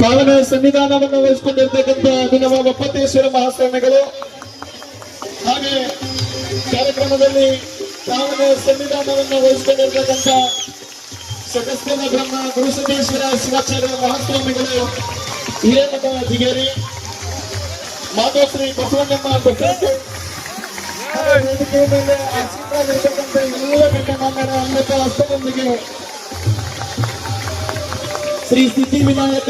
ಕಾವನ ಸಂವಿಧಾನವನ್ನು ವಹಿಸಿಕೊಂಡಿರ್ತಕ್ಕಂಥ ಅಭಿನವ ಬಪ್ಪತೇಶ್ವರ ಮಹಾಸ್ವಾಮಿಗಳು. ಹಾಗೆ ಕಾರ್ಯಕ್ರಮದಲ್ಲಿ ಪಾವನ ಸಂವಿಧಾನವನ್ನು ವಹಿಸಿಕೊಂಡಿರ್ತಕ್ಕಂಥ ಸದಸ್ಯನ ಬ್ರಹ್ಮ ಗುರುಸಿದ್ದೇಶ್ವರ ಶಿವಾಚಾರ್ಯ ಮಹಾಸ್ವಾಮಿಗಳು, ಹಿರೇಮಠ ಜಿಗೇರಿ ಮಾಧವಶ್ರೀ ಬಸವಣ್ಣಮ್ಮ ಬಸವಣ್ಣ ವೇದಿಕೆಯ ಮೇಲೆ ಹಸ್ತದೊಂದಿಗೆ ಶ್ರೀ ಸಿದ್ಧಿವಿನಾಯಕ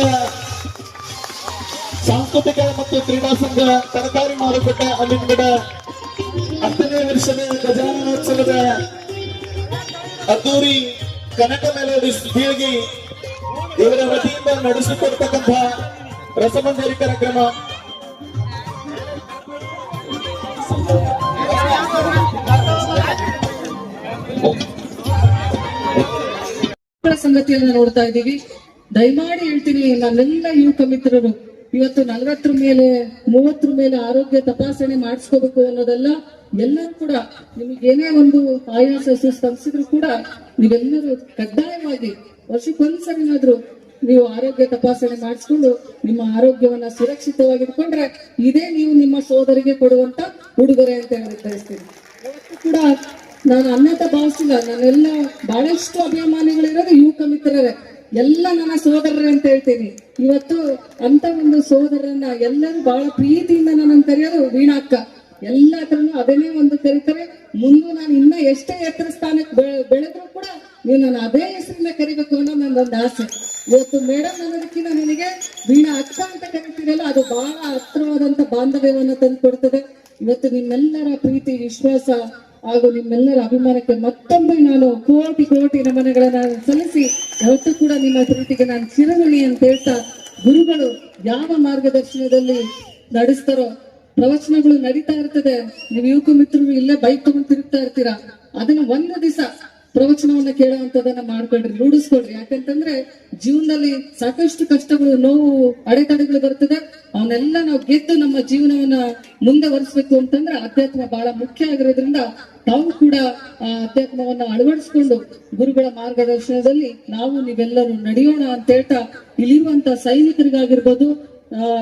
ಸಾಂಸ್ಕೃತಿಕ ಮತ್ತು ಕ್ರೀಡಾ ಸಂಘ ತರಕಾರಿ ಮಾರುಕಟ್ಟೆ ಅಲ್ಲಿಂಗಡ ಹತ್ತನೇ ವರ್ಷದ ಗಜಾನನೋತ್ಸವದ ಅದ್ದೂರಿ ಕನಕ ಮೆಲೋಡಿ ಸುದ್ದಿಯಾಗಿ ಇವರ ವತಿಯಿಂದ ನಡೆಸಿಕೊಡ್ತಕ್ಕಂಥ ರಸಮಂಜರಿ ಕಾರ್ಯಕ್ರಮ ಸಂಗತಿಯನ್ನ ನೋಡ್ತಾ ಇದ್ದೀವಿ. ದಯಮಾಡಿ ಹೇಳ್ತೀನಿ ನನ್ನೆಲ್ಲ ಯುವಕ ಮಿತ್ರರು ಇವತ್ತು ನಲವತ್ತರ ಮೇಲೆ, ಮೂವತ್ತರ ಮೇಲೆ ಆರೋಗ್ಯ ತಪಾಸಣೆ ಮಾಡಿಸ್ಕೋಬೇಕು ಅನ್ನೋದೆಲ್ಲ, ಎಲ್ಲರೂ ಕೂಡ ನಿಮಗೇನೇ ಒಂದು ಆಯಾಸ ಸುಸ್ತು ಅನ್ಸಿದ್ರು ಕೂಡ ನೀವೆಲ್ಲರೂ ಕಡ್ಡಾಯವಾಗಿ ವರ್ಷಕ್ಕೊಂದ್ಸರಿನಾದ್ರೂ ನೀವು ಆರೋಗ್ಯ ತಪಾಸಣೆ ಮಾಡಿಸ್ಕೊಂಡು ನಿಮ್ಮ ಆರೋಗ್ಯವನ್ನ ಸುರಕ್ಷಿತವಾಗಿಟ್ಕೊಂಡ್ರೆ ಇದೇ ನೀವು ನಿಮ್ಮ ಸೋದರಿಗೆ ಕೊಡುವಂತ ಉಡುಗೊರೆ ಅಂತ ಹೇಳಿ ಬಯಸ್ತೀನಿ ಕೂಡ ನಾನು ಅನ್ಯತ ಭಾವಿಸಿಲ್ಲ ನಾನೆಲ್ಲ ಬಹಳಷ್ಟು ಅಭಿಮಾನಿಗಳಿರೋದು ಯುವಕ ಮಿತ್ರರೇ. ಎಲ್ಲ ನನ್ನ ಸೋದರರೇ ಅಂತ ಹೇಳ್ತೀನಿ. ಇವತ್ತು ಅಂತ ಒಂದು ಸೋದರನ್ನ ಎಲ್ಲರೂ ಬಹಳ ಪ್ರೀತಿಯಿಂದ ನನ್ನನ್ನು ಕರೆಯೋದು ವೀಣಾಕ್ಕ. ಎಲ್ಲ ಹತ್ರನು ಅದನ್ನೇ ಒಂದು ಕರೀತಾರೆ. ಮುಂದೆ ನಾನು ಇನ್ನ ಎಷ್ಟೇ ಎತ್ತರ ಸ್ಥಾನಕ್ಕೆ ಬೆಳೆದ್ರು ಬೆಳೆದ್ರೂ ಕೂಡ ನೀವು ನಾನು ಅದೇ ಹೆಸರಿಂದ ಕರಿಬೇಕು ಅನ್ನೋ ನನ್ನೊಂದು ಆಸೆ. ಇವತ್ತು ಮೇಡಮ್ ಅನ್ನೋದಕ್ಕಿಂತ ನನಗೆ ವೀಣಾ ಅಕ್ಕ ಅಂತ ಕರಿತೀರಲ್ಲ, ಅದು ಬಹಳ ಹತ್ರವಾದಂತ ಬಾಂಧವ್ಯವನ್ನು ತಂದು ಕೊಡ್ತದೆ ಇವತ್ತು ನಿಮ್ಮೆಲ್ಲರ ಪ್ರೀತಿ, ವಿಶ್ವಾಸ ಹಾಗೂ ನಿಮ್ಮೆಲ್ಲರ ಅಭಿಮಾನಕ್ಕೆ ಮತ್ತೊಮ್ಮೆ ನಾನು ಕೋಟಿ ಕೋಟಿ ನಮನಗಳನ್ನ ಸಲ್ಲಿಸಿ ಯಾವತ್ತೂ ಕೂಡ ನಿಮ್ಮ ಪ್ರೀತಿಗೆ ನಾನು ಚಿರಋಣಿ ಅಂತ ಹೇಳ್ತಾ ಗುರುಗಳು ಯಾವ ಮಾರ್ಗದರ್ಶನದಲ್ಲಿ ನಡೆಸ್ತಾರೋ, ಪ್ರವಚನಗಳು ನಡೀತಾ ಇರ್ತದೆ. ನೀವು ಯುವಕ ಮಿತ್ರರು ಇಲ್ಲೇ ಬೈಕ್ ತಗೊಂಡು ತಿರುಗ್ತಾ ಇರ್ತೀರಾ? ಅದನ್ನ ಒಂದು ದಿವಸ ಪ್ರವಚನವನ್ನ ಕೇಳುವಂತದನ್ನ ಮಾಡ್ಕೊಳ್ರಿ ರೂಢಿಸ್ಕೊಳ್ರಿ. ಯಾಕಂತಂದ್ರೆ ಜೀವನದಲ್ಲಿ ಸಾಕಷ್ಟು ಕಷ್ಟಗಳು, ನೋವು, ಅಡೆತಡೆಗಳು ಬರ್ತದೆ. ಅವನ್ನೆಲ್ಲ ನಾವು ಗೆದ್ದು ನಮ್ಮ ಜೀವನವನ್ನ ಮುಂದೆ ಒರೆಸ್ಬೇಕು ಅಂತಂದ್ರೆ ಅಧ್ಯಾತ್ಮ ಬಹಳ ಮುಖ್ಯ ಆಗಿರೋದ್ರಿಂದ ತಾವು ಕೂಡ ಆ ಅಧ್ಯಾತ್ಮವನ್ನ ಅಳವಡಿಸ್ಕೊಂಡು ಗುರುಗಳ ಮಾರ್ಗದರ್ಶನದಲ್ಲಿ ನಾವು ನೀವೆಲ್ಲರೂ ನಡೆಯೋಣ ಅಂತ ಹೇಳ್ತಾ ಇಲ್ಲಿರುವಂತ ಸೈನಿಕರಿಗಾಗಿರ್ಬೋದು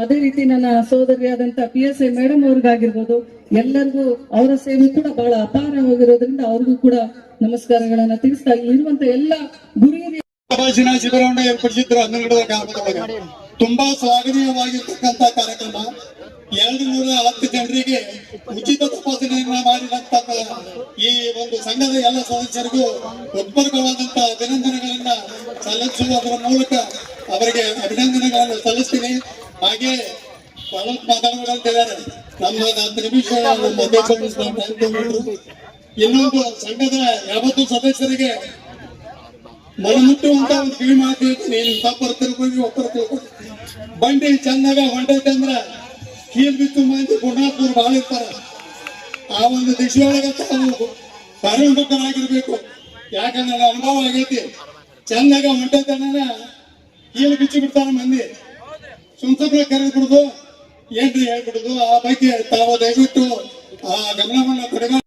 ಅದೇ ರೀತಿ ನನ್ನ ಸೋದರಿಯಾದಂತ ಪಿ ಎಸ್ ಐ ಮೇಡಮ್ ಅವ್ರಿಗಾಗಿರ್ಬೋದು, ಎಲ್ಲರಿಗೂ ಅವರ ಸೇವೆ ಕೂಡ ಬಹಳ ಅಪಾರವಾಗಿರೋದ್ರಿಂದ ಅವ್ರಿಗೂ ಕೂಡ ನಮಸ್ಕಾರಗಳನ್ನ ತಿಳಿಸ್ತಾ ಇರುವಂತ ಎಲ್ಲ ಗುರಿ ಶಿಬಿರವನ್ನು ಏರ್ಪಡಿಸಿದ್ರು ಹನ್ನೆರಡು ತುಂಬಾ ಸ್ವಾಗತೀಯವಾಗಿರ್ತಕ್ಕಂತ ಕಾರ್ಯಕ್ರಮ. ಎರಡು ನೂರ ಹತ್ತು ಜನರಿಗೆ ಉಚಿತ ತಪಾಸಣೆಯನ್ನ ಮಾಡಿದಂತ ಈ ಒಂದು ಸಂಘದ ಎಲ್ಲ ಸದಸ್ಯರಿಗೂ ಉತ್ಪರ್ಗವಾದಂತ ಅಭಿನಂದನೆಗಳನ್ನ ಸಲ್ಲಿಸುವುದರ ಮೂಲಕ ಅವರಿಗೆ ಅಭಿನಂದನೆಗಳನ್ನು ಸಲ್ಲಿಸ್ತೀನಿ. ಹಾಗೆ ಬಹಳ ಮಾತಾಡ್ಬೇಕಂತಿದ್ದಾರೆ ನಮ್ಮ ಹತ್ತು ನಿಮಿಷ ನಮ್ಮ ಇನ್ನೊಂದು ಸಂಘದ ಯಾವತ್ತು ಸದಸ್ಯರಿಗೆ ಮನಮುಟ್ಟುವಂತ ಒಂದು ಕಿವಿ ಮಾತು ಹೇಳ್ತೀನಿ ತಪ್ಪರ ತಿಳ್ಕೊಂಡು ಒಬ್ಬರು ತಿಳ್ಕೊಂಡು. ಬಂಡಿ ಚಂದಾಗ ಹೊಂಟೈತೆ ಅಂದ್ರ ಕೀಲ್ ಬಿತ್ತು ಮಂದಿ ಗುಣಾತ್ಮರು ಬಹಳ ಇರ್ತಾರ. ಆ ಒಂದು ದಿಶೆಯೊಳಗ ತಾವು ಕಾರ್ಯೋನ್ಮುಖರಾಗಿರ್ಬೇಕು. ಯಾಕಂದ್ರೆ ಅನುಭವ ಆಗೈತಿ. ಚಂದಾಗ ಹೊಂಟೈತೆ ಅಂದ್ರೆ ಕೀಲ್ ಬಿಚ್ಚಿ ಬಿಡ್ತಾರ ಮಂದಿ. ಸುಮ್ಸಬ್ರ ಕರೆದು ಬಿಡುದು ಏನ್ರಿ ಹೇಳ್ಬಿಡುದು? ಆ ಬಗ್ಗೆ ತಾವು ದಯವಿಟ್ಟು ಆ ಗಮನವನ್ನು ಕೊಡಬೇಕು.